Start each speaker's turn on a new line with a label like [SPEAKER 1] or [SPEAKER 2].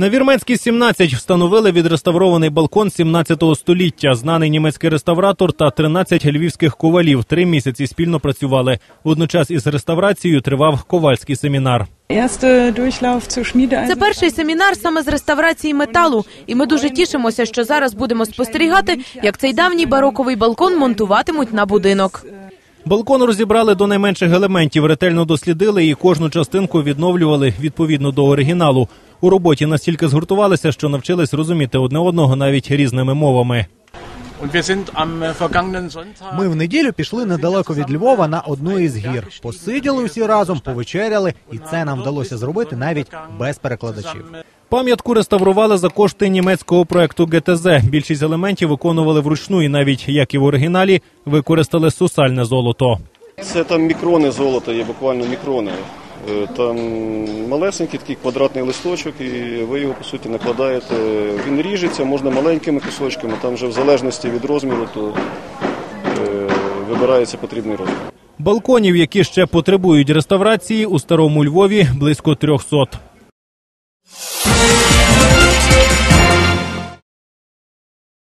[SPEAKER 1] На Вірменській 17 встановили відреставрований балкон 17 століття. Знаний німецький реставратор та 13 львівських ковалів три місяці спільно працювали. Водночас із реставрацією тривав ковальський семінар.
[SPEAKER 2] Це перший семінар саме з реставрації металу, і ми дуже тішимося, що зараз будемо спостерігати, як цей давній бароковий балкон монтуватимуть на будинок.
[SPEAKER 1] Балкон розібрали до найменших елементів, ретельно дослідили і кожну частинку відновлювали відповідно до оригіналу. У роботі настільки згуртувалися, що навчились розуміти одне одного навіть різними мовами.
[SPEAKER 3] Äh,
[SPEAKER 4] Ми в неділю пішли недалеко від Львова на одну із гір. Посиділи усі разом, повечеряли, і це нам вдалося зробити навіть без перекладачів.
[SPEAKER 1] Пам'ятку реставрували за кошти німецького проекту ГТЗ. Більшість елементів виконували вручну і навіть як і в оригіналі використали сусальне золото.
[SPEAKER 5] Це там мікрони золота, є буквально мікрони. Е, Там малесенький такий квадратний листочок, і ви його по суті накладаєте. Він ріжеться, можна маленькими кусочками. Там вже в залежності від розміру, то е, вибирається потрібний розмір.
[SPEAKER 1] Балконів, які ще потребують реставрації, у старому Львові близько 300.